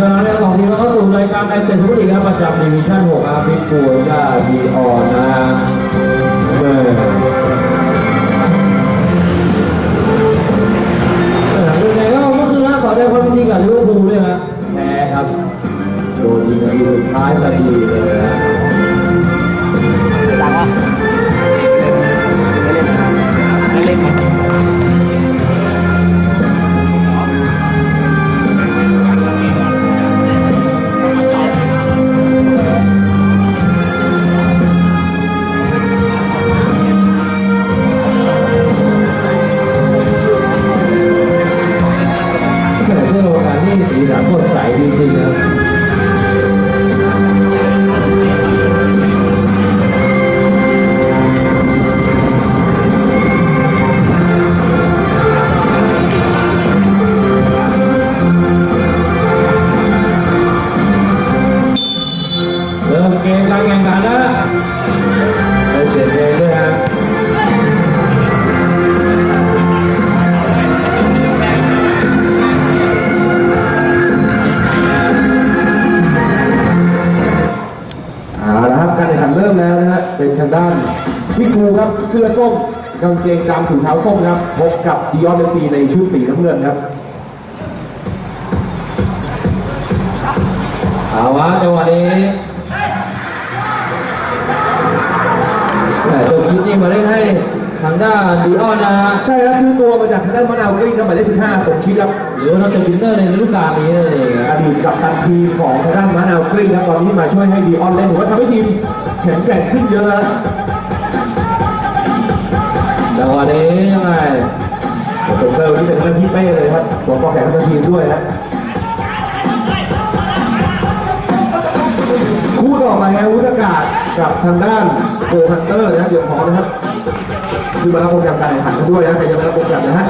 กำลังเล่นของทีมเข้าสู่รายการไทยเป็นทุกลีกครับประจำดิวิชั่น6ครับพิกูก้าดีออนนะ เป็นทางด้านพี่ครูครับเสื้อส้มกางเกงดำถุงเท้าส้มครับพบกับดิออนเดฟีในชุดสีน้ำเงินครับเอาวะจังหวะนี้แต่ตัวคิดนี่มาเล่นให้ ทางด้านดีออนนะฮะใช่ครับคือตัวมาจากทางด้านมะนาวกลิ้งครับหมายเลข15ผมคิดครับหรือว่าเราจะวินเตอร์ในฤดูกาลนี้เลยอดีตกับตันทีมของทางด้านมะนาวกลิ้งครับตอนนี้มาช่วยให้ดิออนเล่นผมว่าทำให้ทีมแข็งแกร่งขึ้นเยอะนะจังหวะนี้ยังไงผมเซอร์วันนี้เป็นเรื่องที่เป้เลยครับหัวกองแข่งทั้งทีมด้วยนะคู่ต่อไปครับวุฒิกาศกับทางด้านโกฮันเตอร์นะครับเดี๋ยวพร้อมนะครับ คือมารับโปรแกรมการแข่งขันกันด้วยนะใครยังไม่รับโปรแกรมนะฮะ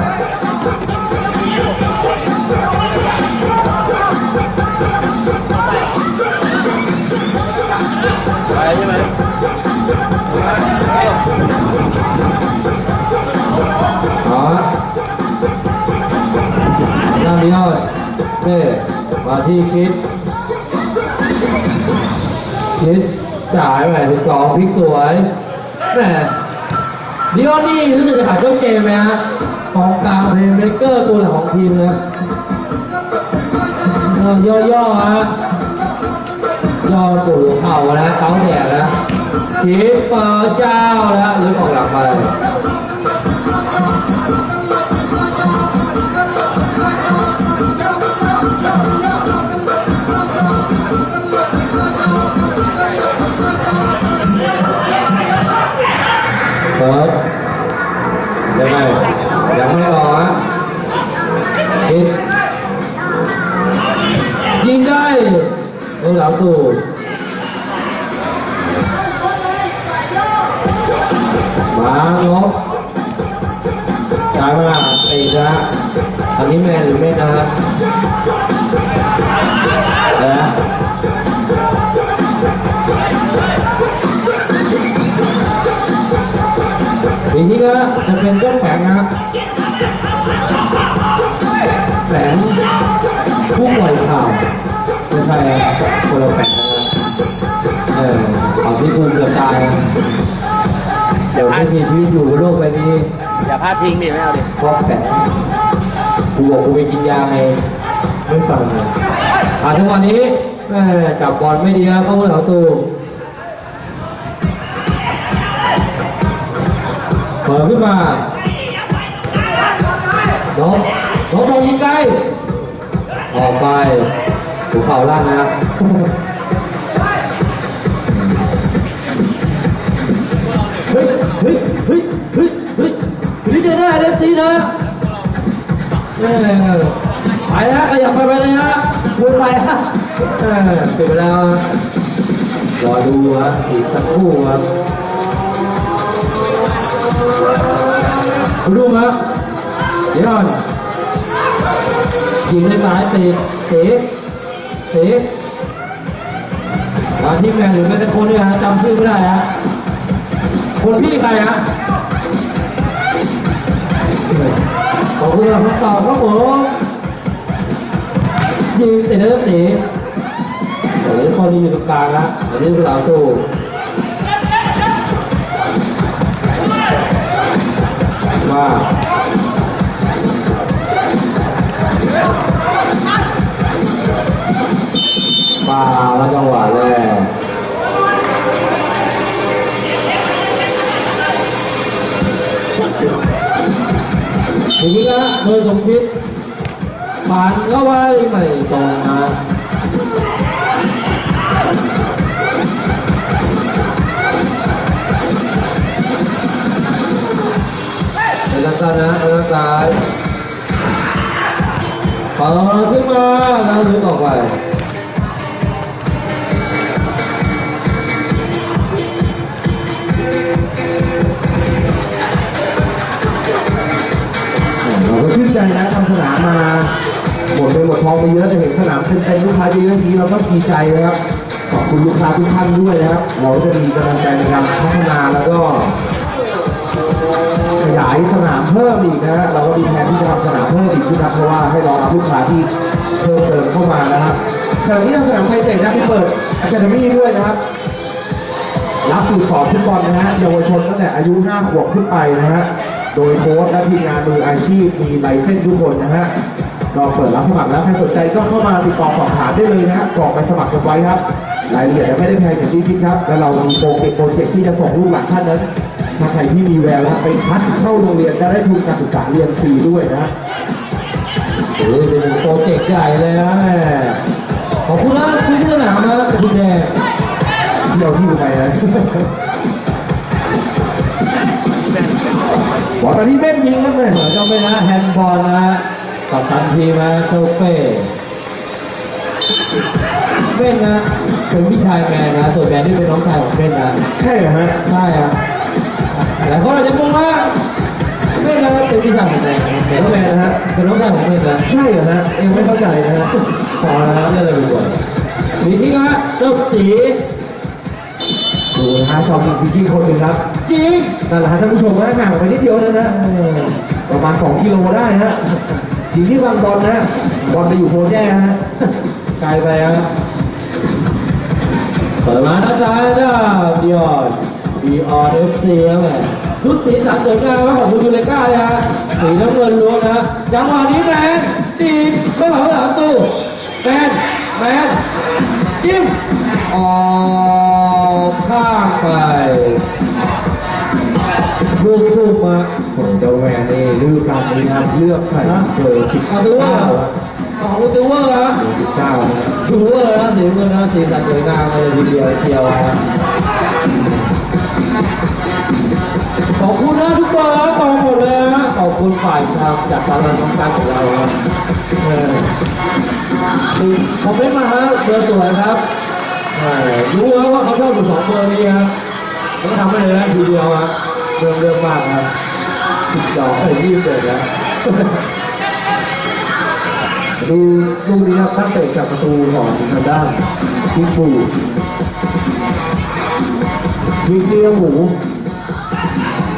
ไปใช่ไหมอ๋อด้านดีออนเป้มาที่คิดคิดจ่ายไปถึงสองพลิกสวยแหม ดีออนนี่รู้สึกจะขาดเจ้าเจมส์ไหมฮะกองกลางเพลย์เมกเกอร์ตัวหลักของทีมนะเออย่อๆฮะย่อตู่เข่านะเท้าแดดนะคิดเปิดเจ้าแล้วหรือออกหลังไปเปิด โอ้หลังสู่มางบจ่ายมาตีนะอันนี้แม่หรือไม่นะนะทีนี้ก็จะเป็นเจ้าแฝงนะครับแสงผู้ป่วยข่าวไม่ ใช่ครับคนละแฝงนะครับเออเอาที่ภูมิเกือบตายนะเดี๋ยวไม่มีชีวิตอยู่บนโลกใบนี้อย่าพลาดทิ้งดิไม่เอาดิเพราะแสงกูบอกกูไปกินยาไงไม่ฟังเลยอ่าทุกวันนี้แม่จับบอลไม่ดีครับเข้ามือเขาตูเปิดขึ้นมาน้องน้องโดนยิงไกลออกไป หัวเข่าล่างนะครับเฮ้ยเฮ้ยเฮ้ยเฮ้ยเฮ้ยนี่จะได้เลยสีนะไปนะขยับไปไปเลยนะวนไปฮะเสร็จไปแล้วรอดูฮะอีกสักครู่ครับคุณดูครับเดี๋ยวก่อนยิงด้วยซ้ายเตะเตะ เตะมาที่แมนหรือแม่ตะโคนด้วยฮะจำชื่อไม่ได้ฮะคนพี่ใครฮะขอบคุณสำหรับคำตอบครับผมยิงเตะนะครับตีเดี๋ยวพอนี้อยู่ตรงกลางละเดี๋ยวนี้เราตู้ว่า ป่าแล้วจังหวะแรกทีนี้ละเบอร์สมคิดผ่านเข้าไปไม่ตรงนะไปด้านซ้ายนะไปด้านซ้ายเปิดขึ้นมาแล้วลึกออกไป ก็ชื่นใจนะทำสนามมาหมดเงินหมดทองไปเยอะแต่เห็นสนามเต็มๆลูกค้าเยอะๆนี้เราก็ดีใจนะครับขอบคุณลูกค้าทุกท่านด้วยนะครับเราจะมีกำลังใจในการพัฒนาแล้วก็ขยายสนามเพิ่มอีกนะฮะเราก็มีแผนที่จะทำสนามเพิ่มอีกนะครับเพราะว่าให้รองรับลูกค้าที่เพิ่มเติมเข้ามานะครับขณะนี้ทางสนามไทยเตะนะที่เปิดอะคาเดมี่ด้วยนะครับรับสูตรสอนฟุตบอลนะฮะเยาวชนตั้งแต่อายุ 5 ขวบขึ้นไปนะฮะ โดยโค้ชและทีมงานมืออาชีพมีไลเซนส์ทุกคนนะฮะก็เปิดรับสมัครแล้วใครสนใจก็เข้ามาติดต่อสอบถามได้เลยนะฮะกรอกไปสมัครกันไว้ครับรายละเอียดไม่ได้แพงอย่างที่คิดครับ และเรามีโปรเจกต์โปรเจกต์ที่จะส่งลูกหลานท่านนั้นถ้าใครที่มีแววแล้วไปคัดเข้าโรงเรียนจะได้ทุนการศึกษาเรียนฟรีด้วยนะฮะนี่เป็นโปรเจกต์ใหญ่เลยนะแม่ขอบคุณนะคุณที่สนามนะคุณแดงเที่ยวที่ไปนะ บอกตอนนี้เม่นยิงครับแม่เหมือนเจ้าไม่นะแฮนด์บอลนะกับทันทีมาโชเป้เม่นนะเป็นพี่ชายแมนนะส่วนแมนที่เป็นน้องชายของเม่นนะใช่เหรอฮะใช่อะหลายคนอาจจะงงว่าเม่นนะเป็นพี่ชายของแมนเห็นแล้วแม่นะฮะเป็นน้องชายของเม่นนะใช่เหรอฮะยังไม่เข้าใจนะฮะพอแล้วเนี่ยเลยดีกว่าทีนี้ก็เจ้าสีดูนะฮะชอบจริงๆคนหนึ่งครับ จริงนั่นแหละฮะท่านผู้ชมว่าห่างไปนิดเดียวนะนะเออประมาณ 2 กิโลได้ฮะยิงที่วางบอลนะบอลไปอยู่โพแจ้ฮะไกลไปครับเปิดมาด้านซ้ายนะดิออนดิออนเอฟซีครับแม่ชุดสีสันสวยงามครับของคุณยูเลก้าเลยฮะสีน้ำเงินล้วนนะจังหวะนี้แมนตีก็เหล่าหลังตู้แมนแมนจิ้มออกข้างไป ลูกทุ่มมาผมเจ้าแมนนี่ฤดูกาลนี้ครับเลือกใส่เบอร์สิบเก้าดูว่าเอาของดูว่านะสิบเก้าดูว่านะสีเงินนะสีสันสวยงามเลยทีเดียวเชียวนะขอบคุณนะทุกคนนะขอบหมดเลยนะขอบคุณฝ่ายทางจัดการงานของการของเราครับเคือผมไม่มาฮะเบอร์สวยครับเออรู้แล้วว่าเขาชอบอยู่สองเบอร์นี้ครับเขาทำให้เลยนะทีเดียวครับ เรื่องเรื่องมากครับสิบสองเอ้ยยี่สิบเอ็ดนะดูลูกนี้ครับตั้งเตะจากประตูของทางด้านทิกบูมีเตี้ยหมู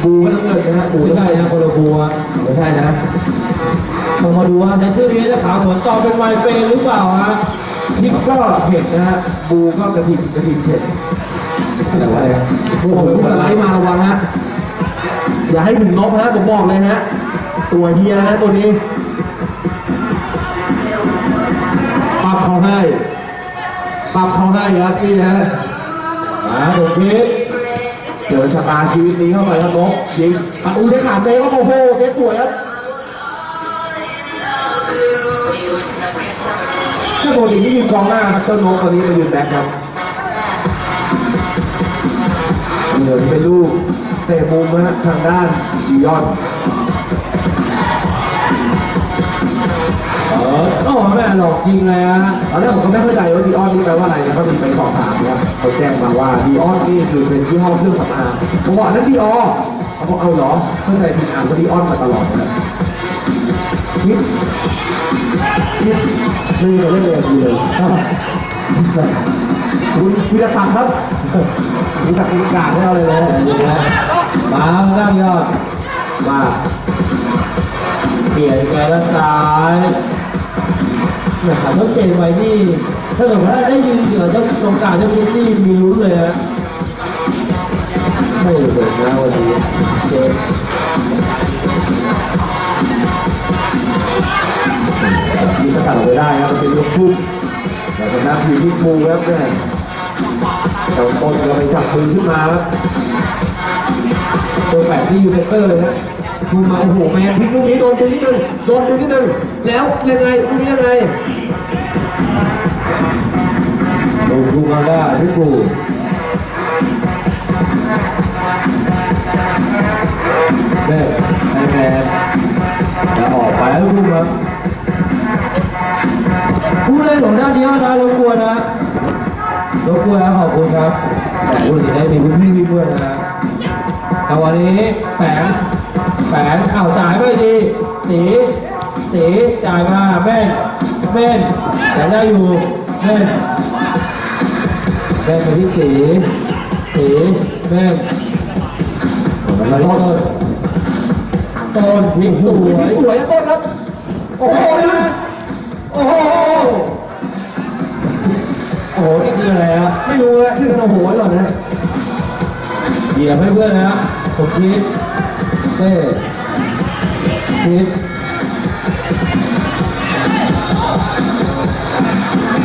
บูก็ต้องเงินนะฮะบูไม่ต้องใช่เงินนะคนละบัวไม่ใช่นะต้องมาดูว่าในชื่อนี้จะขาวเหมือนตอเป็นไมเฟนหรือเปล่าฮะทิกก็เผ็ดนะฮะบูก็กระถิ่นกระถิ่นเผ็ดแต่ว่าอะไรบูผมสไลด์มาระวังฮะ อย่าให้ถึงนกฮะผมบอกเลยฮะ ตัวเฮียนะตัวนี้ปรับเขาให้ปรับเขาให้ครับนี่นะฮะมาดูพิษเจอชะตาชีวิตนี้เข้าไปครับนกยิงประตูได้ขาดเซฟก็โอ้โหเซฟสวยครับถ้าปกติที่ยืนกองหน้าครับเจ้านกตอนนี้มายืนแบ็คครับเหลือเป็นลูก เตะมุมนะทางด้านดิยอนเออโอ้แม่หลอกยิงเลยฮะตอนแรกผมก็ไม่เข้าใจว่าดิออนนี่แปลว่าอะไรนะเขามีไปสอบถามนะเขาแจ้งมาว่าดิออนนี่คือเป็นยี่ห้อเครื่องสำอางผมบอกนนั้นดิออเขาบอกเอาเหรอเข้าใจผิดอ่านว่าดิออนมาตลอดนะคิดคิดไม่เคยเล่นเลยดีเลยคุณวิรศักดิ์ครับวิรศักดิ์คุณกาดให้เราเลยนะ มาด้านยอดมาเปลี่ยนแกด้านซ้ายนะครับแล้วเจนไว้นี่ถ้าเกิดว่าได้ยืนเหนือเจ้าตรงกลางเจ้าคิดนี่มีลุ้นเลยฮะไม่เห็นนะวันนี้เจนมีสกัดออกไปได้ครับเป็นลูกทุ่งแต่ทางด้านทีมพิกมูครับเนี่ยแต่ต้นก็ไปจับปืนขึ้นมาครับ ตัวแปดที่ยูเซเตอร์เลยฮะดูมาโอ้โหแมนพลิกลูกนี้โดนดึงนิดนึงโดนดึงนิดนึงแล้วยังไงลูกนี้ยังไงโดนทูมาได้พิกูแม่ให้แมนแล้วออกไปแล้วลูกครับผู้เล่นของด้านนี้นะรบกวนนะรบกวนนะขอบคุณครับแต่คุณจะได้มีพื้นที่วิ่งด้วยนะ แต่วันนี้แฝงแฝงเข่าจ่ายไม่ดี สีสีจ่ายมาแม่นแม่นแต่ได้อยู่แม่นแม่นไปที่สีสีแม่นแล้วก็ต้นวิ่งสวยสวยอะต้นครับโอ้โหนะโอ้โหโอ้โหนี่คืออะไรฮะไม่รู้อะที่กันเอาหัวก่อนนะเหยียบให้เพื่อนนะ ผมคิดเต้คิด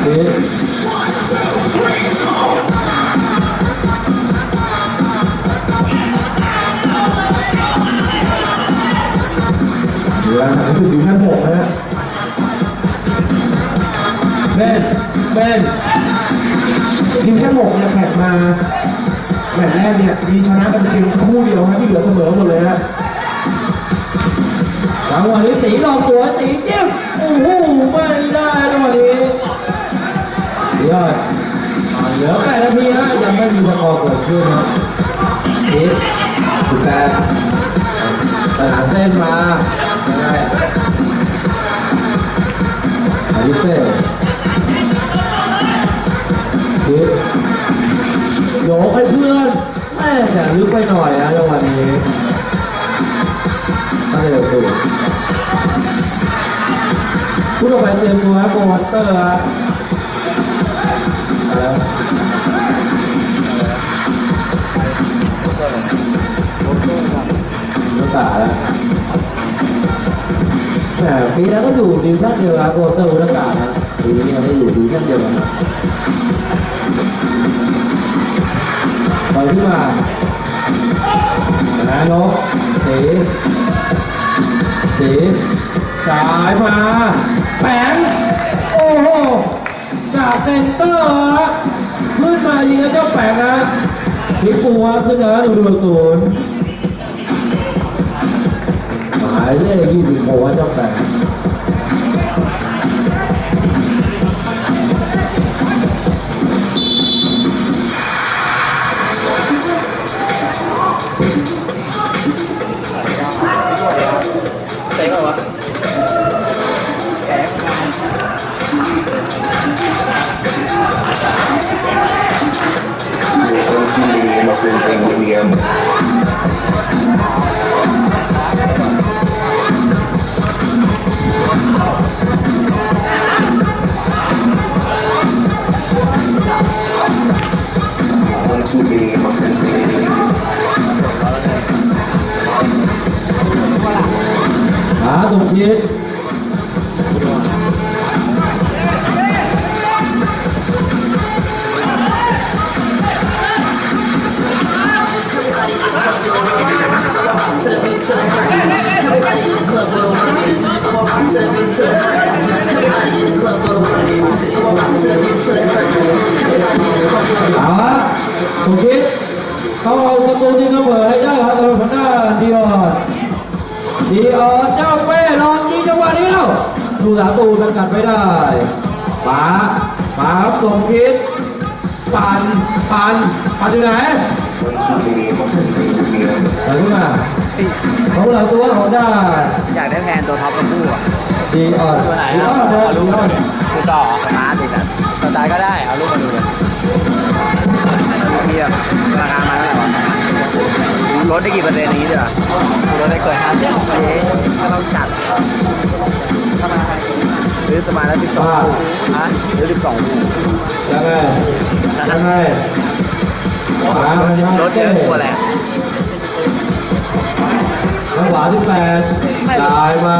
คิดเหลือหนังสือดิวชั่หกนะฮะแม่นแม่นดิวชั่นหกเนี่ยแข่งมา แมตช์แรกเนี่ยมีชนะกันเพียงคู่เดียวฮะที่เหลือเสมอหมดเลยฮะจังหวะนี้ตีลองตัวตีจิ้มโอ้โหไม่ได้จังหวะนี้ยอดเหลือแปดนาทีฮะยังไม่มีสกอร์เกิดขึ้นนะคิดสิบแปดสนามเส้นมายังไงอายุเซ่คิด โยกให้เพื่อนแม่แต่ลึกไปหน่อยนะจังหวะนี้ตั้งเร็วสุดผู้ต่อไปเตรียมตัวครับโบวัตเตอร์ครับเอาละรักาแล้วแหมปีนั้นก็อยู่ดิวชั่นเดียวครับโบวัตเตอร์รักษานะปีนี้ยังไม่อยู่ดิวชั่นเดียวกันนะ ปล่อยขึ้นมานะนกสีสีสายมาแปงโอ้โห จากเซนเตอร์ขึ้นมายิงกับเจ้าแปงนะพิกปัวขึ้นนะดูดูศูนย์หมายเลขยี่สิบหกเจ้าแปง Finley Ah, don't get it. To the beat to the curtain. Everybody in the club go to work it. I'ma rock to the beat to the curtain. Everybody in the club go to work it. I'ma rock to the beat to the curtain. Everybody in the club go to work it. เอาละสมคิดเขาเอาสตูดิโนเบอร์ให้ได้ครับสำหรับทางด้านดีออนดีออนเจ้าเป้ลองยิงจังหวะนี้แล้วดูสาตูสกัดไม่ได้ป๋าป๋าครับสมคิดปันปันปันอยู่ไหน One too many and my friends hang with me. I'm ไปขึ้นมาของหลังตัวของด้านอยากได้แพนตัวท็อปกับคู่อะดีออนตัวไหนดีออะอนเดินเอาดีรูปอมาอนดูคือต่อสตาร์ทดิสันสตาร์ทก็ได้เอารูปมาดูเลยเทียบราคามาเท่าไหร่วะลดได้กี่เปอร์เซ็นต์อย่างนี้ดีกว่าลดได้เกินห้าสิบเอ๊ะก็ต้องจัดซื้อสมาแล้วสิบสองว่าฮะซื้อสิบสองยังไงยังไงมาไปมารถเยอะกว่าแหละ ทางขวาที่แปดจ่ายมา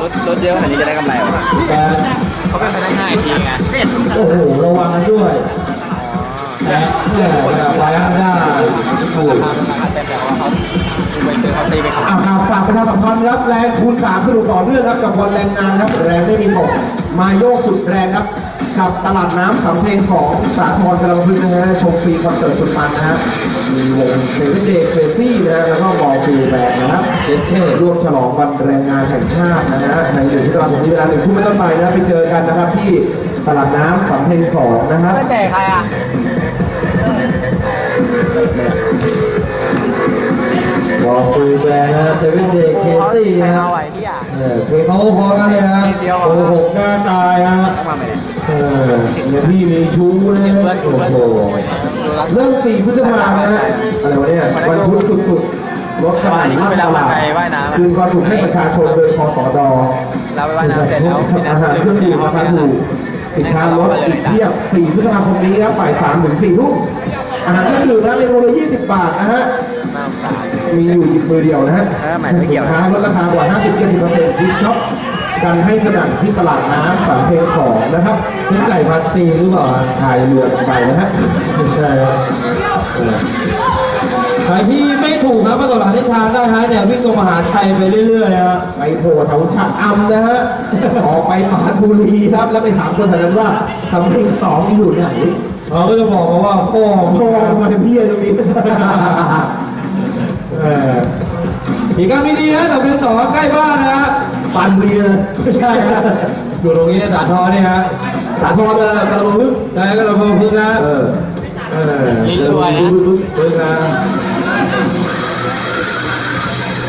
รถรถเยอะขนาดนี้จะได้กำไรเหรอแปดเขาเป็นพนักงานทีไงโอ้โห ระวังกันด้วยแหมแหมไปข้างหน้าโอ้โหแต่แต่ว่าเขาไปเจอเขาตีไปขับอ่าครับฝากประชาสัมพันธ์ครับแรงคูณสามสนุกต่อเนื่องครับกับวันแรงงานครับแรงไม่มีตกมาโยกสุดแรงครับ กับตลาดน้ำสำเพ็งของสาทรกำลังพึ่งนะฮะชมฟรีคอนเสิร์ตสุดมันนะฮะมีวงเซเว่นเดย์เฟสตี้นะฮะแล้วก็บอลฟรีแบนด์นะครับเจ็ดเท่ร่วมฉลองวันแรงงานแห่งชาตินะฮะในเดือนพฤษภาคมนี้เวลาหนึ่งทุ่มเป็นต้นไปนะไปเจอกันนะครับที่ตลาดน้ำสำเพ็งสองนะครับไม่แต่ใครอะบอกคุยแบรนด์นะเซเว่นเดย์เคซี่นะเอาไว้ที่อะเออเพลงเขาพอกันเลยนะโอ้โหหน้าตายนะ ต้องมาไหมเออเนี่ยพี่มีชู้นะโอ้โหเริ่มสี่พฤษภาคมนะฮะอะไรวะเนี่ยวันพุธสุดๆรถกระบะลาดตลาดคืนความสุขให้ประชาชนโดยคอสอดเราไปว่ายน้ำเสร็จแล้วอาหารเครื่องดื่มราคาถูกสินค้าลดอีกเทียบ4พฤษภาคมนี้ครับบ่าย3ถึง4ทุ่มอาหารเครื่องดื่มนะเมนูละ20บาทนะฮะมีอยู่หยิบมือเดียวนะฮะสินค้าลดราคากว่า 50-70%ที่ช็อป กันให้สนั่นที่ตลาดน้ำสามเพลงของนะครับเป็นไก่พันปีหรือเปล่าถ่ายเรือไปนะฮะไม่ใช่ครับใครที่ไม่ถูกนะประกอบหาทิศทาได้ฮะเนี่ยวิ่งตรงมหาชัยไปเรื่อยๆนะฮะไปโผล่แถวฉะอำนะฮะออกไปปราบุรีครับ แล้วไปถามคนแถวนั้นว่าสำเพ็งสองอยู่ไหนเราก็จะบอกมาว่าพ่อโทรมาเพี่ตรงนี้เอออีกการไม่ดีนะแต่เป็นต่อใกล้บ้านนะฮะ ปันบุรีเลยไม่ใช่ฮะอยู่ตรงนี้สาทรนี่ฮะสาธรเลยกระโดดลึกใช่ก็เราเพิ่งพึ่งนะเออเออเริ่มพึ่งพึ่งนะ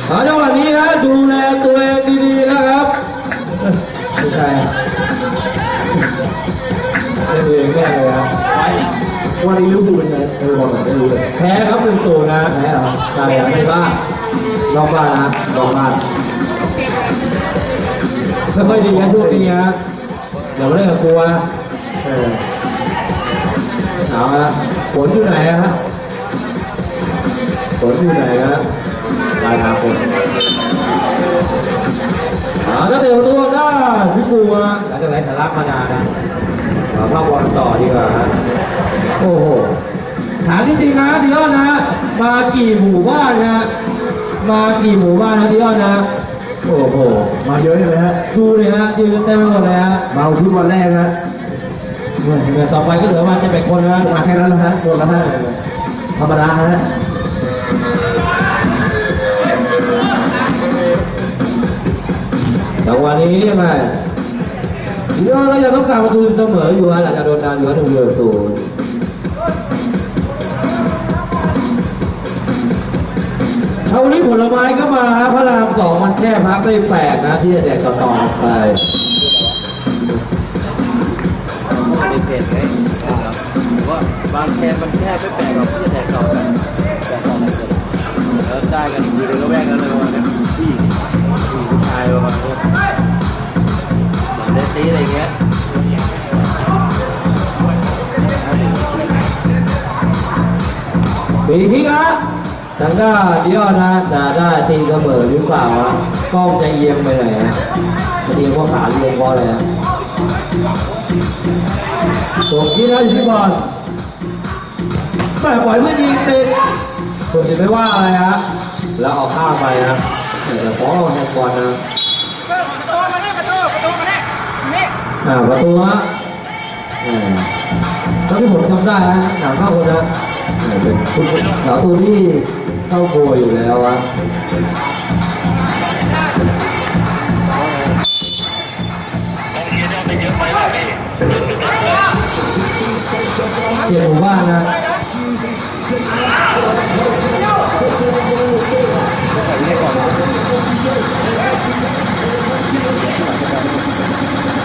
เอาจังหวะนี้นะดูแลตัวเองดีๆนะครับไม่ใช่เล่นตัวเองแม่เลยนะวันนี้ลิเวอร์พูลเป็นไงเออบอกหน่อยไม่รู้เลยแพ้ครับหนึ่งศูนย์นะแดีนะช่วงนี้นะเดี๋ยวเล่นกับกลัวนะเออเอาละผลอยู่ไหนอะฮะผลอยู่ไหนฮะรายงานผลเอาถ้าเดี๋ยวตัวได้พี่ปูนะหลังจากไหนสาระมานานนะเอาเข้าบอลต่อดีกว่าฮะโอ้โหถามจริงๆนะดิออนนะ มากี่หมู่บ้านนะ มากี่หมู่บ้านนะดิออนนะ โอ้โห มาเยอะใช่ไหมฮะดูเลยฮะยืนเต็มไปหมดเลยฮะเมาชุดวันแรกนะเหมือนเหมือนต่อไปก็เหลือมาจะเป็นคนนะมาแค่นั้นแล้วฮะหมดแล้วฮะธรรมดาฮะแต่วันนี้เนี่ยไงดิออนเรายังต้องการประตูเสมออยู่ฮะหลังจากโดนดานอยู่ว่าหนึ่งเดือนศูนย์ เอาวันนี้ผลไม้ก็มาฮะพระรามสองมันแค่พักไม่แปลกนะที่จะแจกต่อๆไปปฏิเสธไงว่าบางแคนมันแค่ไม่แปลกหรอกที่จะแตกต่อกันแตกต่อกันแล้วได้กันอยู่ในระแวกนั้นเลยประมาณเนี้ยผู้หญิงผู้ชายประมาณเนี้ยเหมือนเดซี่อะไรเงี้ยปีคิกครับ ทางด้านดิออนนะจะได้ตีเสมอหรือเปล่าฮะกล้องจะเอียงไปไหนฮะจะตีเพราะขาเอียงเพราะอะไรฮะส่งที่นั่นที่บอลแม่ปล่อยไม่ดีติดผมจะไม่ว่าอะไรฮะแล้วเอาข้ามไปนะแต่ฟ้องแฮนด์บอลนะอ่าประตูฮะอ่าตอนที่ผมจำได้นะหนังเข้าคนนะเออเป็นคุณสาวตัวที่ เข้าโกยอยู่แล้วอะเจ็บหมู่บ้านนะ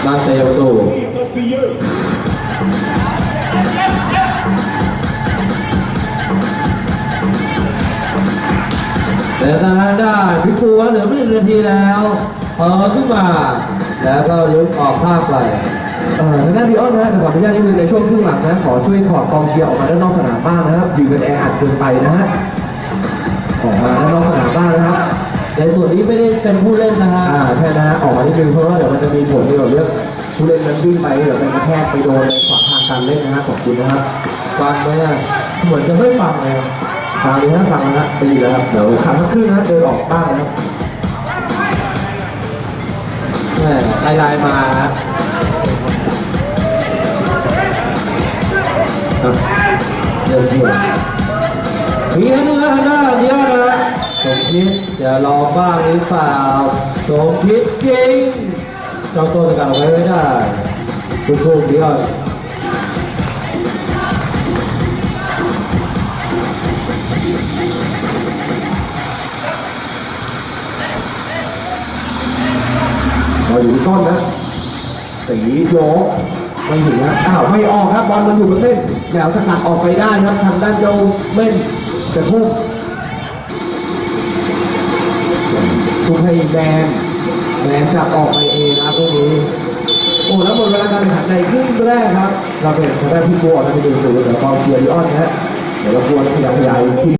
บ้านเตะประตู แต่ทางด้านพิกูเหลือไม่ถึงนาทีแล้วเปิดขึ้นมาแแล้วก็ยุบออกข้างไปเอ่อทางด้านดีออนนะฮะขออนุญาตนิดนึงในช่วงครึ่งหลังนะ ขอช่วยถอดกองเชียร์ออกมาด้านนอกสนามบ้างนะครับอยู่กันแออัดเกินไปนะฮะออกมาด้านนอกสนามบ้างนะครับในส่วนนี้ไม่ได้เป็นผู้เล่นนะฮะอ่าใช่นะฮะออกมานิดนึงเพราะว่าเดี๋ยวมันจะมีผลเกี่ยวกับเรื่องผู้เล่นนั้นวิ่งไปเดี๋ยวเป็นกระแทกไปโดนในขวางทางการเล่นนะฮะขอบคุณนะครับฟังไหมอะเหมือนจะไม่ฟังเลย ฟังดีฮะฟังนะฮะไปดีแล้วครับเดี๋ยวขับสักครึ่งนะฮะเดินออกบ้างนะครับแม่ไล่ไล่มาฮะครับเดินเที่ยวมีให้เนื้อหน้าเดียวนะสมคิดจะลองบ้างหรือเปล่าสมคิดจริงเจ้าต้นกลับไว้ไม่ได้ทุกๆเดียว เราอยู่ที่ต้นนะ สีโยกไม่ถึงนะอ้าวไม่ออกครับบอลมันอยู่บนเส้นแนวสกัดออกไปได้ครับทางด้านโยเม่นจะพุ่งทุ่มให้แมนแมนจับออกไปเองครับตรงนี้โอ้แล้วหมดเวลาการแข่งขันในครึ่งแรกครับ เราเป็นทางด้านพี่บัวนะไปดูสูเดี๋ยวกองเชียร์ดิออนนะฮะ เดี๋ยวราควรขยับขยายที่